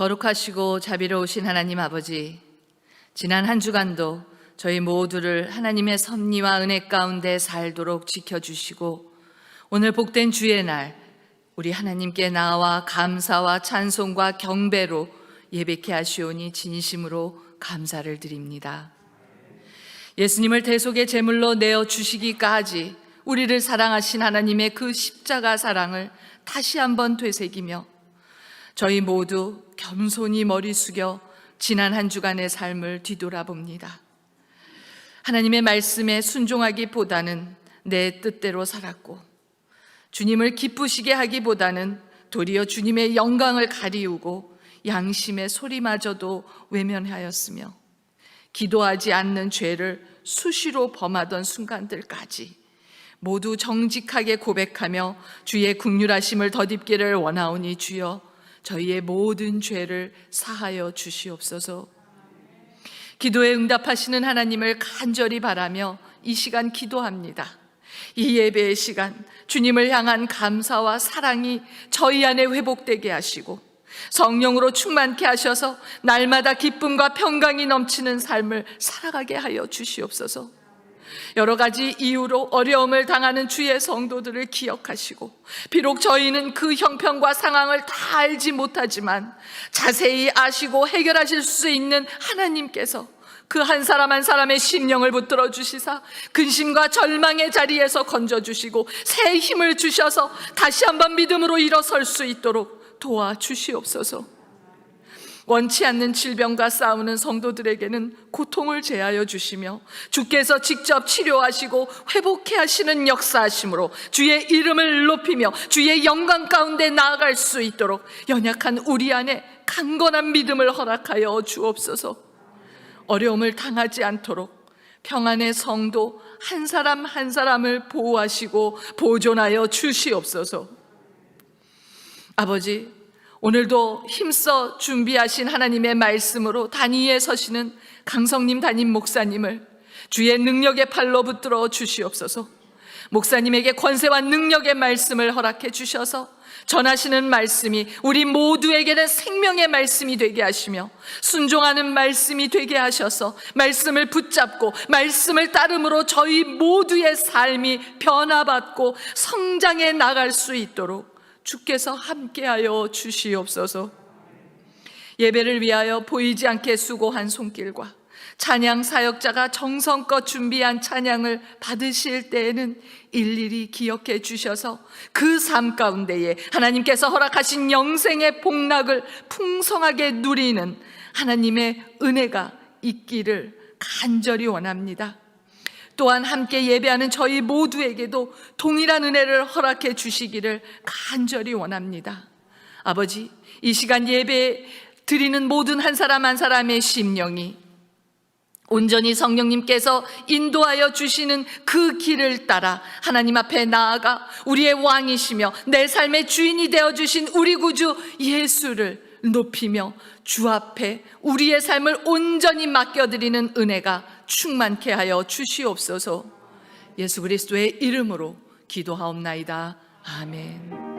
거룩하시고 자비로우신 하나님 아버지, 지난 한 주간도 저희 모두를 하나님의 섭리와 은혜 가운데 살도록 지켜주시고, 오늘 복된 주의 날, 우리 하나님께 나와 감사와 찬송과 경배로 예배케 하시오니 진심으로 감사를 드립니다. 예수님을 대속의 제물로 내어 주시기까지 우리를 사랑하신 하나님의 그 십자가 사랑을 다시 한번 되새기며 저희 모두 겸손히 머리 숙여 지난 한 주간의 삶을 뒤돌아봅니다. 하나님의 말씀에 순종하기보다는 내 뜻대로 살았고 주님을 기쁘시게 하기보다는 도리어 주님의 영광을 가리우고 양심의 소리마저도 외면하였으며 기도하지 않는 죄를 수시로 범하던 순간들까지 모두 정직하게 고백하며 주의 국률하심을 덧입기를 원하오니 주여 저희의 모든 죄를 사하여 주시옵소서. 기도에 응답하시는 하나님을 간절히 바라며 이 시간 기도합니다. 이 예배의 시간 주님을 향한 감사와 사랑이 저희 안에 회복되게 하시고 성령으로 충만케 하셔서 날마다 기쁨과 평강이 넘치는 삶을 살아가게 하여 주시옵소서. 여러 가지 이유로 어려움을 당하는 주의 성도들을 기억하시고, 비록 저희는 그 형편과 상황을 다 알지 못하지만 자세히 아시고 해결하실 수 있는 하나님께서 그 한 사람 한 사람의 심령을 붙들어 주시사 근심과 절망의 자리에서 건져 주시고 새 힘을 주셔서 다시 한번 믿음으로 일어설 수 있도록 도와 주시옵소서. 원치 않는 질병과 싸우는 성도들에게는 고통을 제하여 주시며 주께서 직접 치료하시고 회복해 하시는 역사하심으로 주의 이름을 높이며 주의 영광 가운데 나아갈 수 있도록 연약한 우리 안에 강건한 믿음을 허락하여 주옵소서. 어려움을 당하지 않도록 평안의 성도 한 사람 한 사람을 보호하시고 보존하여 주시옵소서. 아버지, 오늘도 힘써 준비하신 하나님의 말씀으로 단위에 서시는 강성님 담임 목사님을 주의 능력의 팔로 붙들어 주시옵소서. 목사님에게 권세와 능력의 말씀을 허락해 주셔서 전하시는 말씀이 우리 모두에게는 생명의 말씀이 되게 하시며 순종하는 말씀이 되게 하셔서 말씀을 붙잡고 말씀을 따름으로 저희 모두의 삶이 변화받고 성장해 나갈 수 있도록 주께서 함께하여 주시옵소서. 예배를 위하여 보이지 않게 수고한 손길과 찬양 사역자가 정성껏 준비한 찬양을 받으실 때에는 일일이 기억해 주셔서 그 삶 가운데에 하나님께서 허락하신 영생의 복락을 풍성하게 누리는 하나님의 은혜가 있기를 간절히 원합니다. 또한 함께 예배하는 저희 모두에게도 동일한 은혜를 허락해 주시기를 간절히 원합니다. 아버지, 이 시간 예배 드리는 모든 한 사람 한 사람의 심령이 온전히 성령님께서 인도하여 주시는 그 길을 따라 하나님 앞에 나아가 우리의 왕이시며 내 삶의 주인이 되어 주신 우리 구주 예수를 높이며 주 앞에 우리의 삶을 온전히 맡겨드리는 은혜가 충만케 하여 주시옵소서 예수 그리스도의 이름으로 기도하옵나이다. 아멘.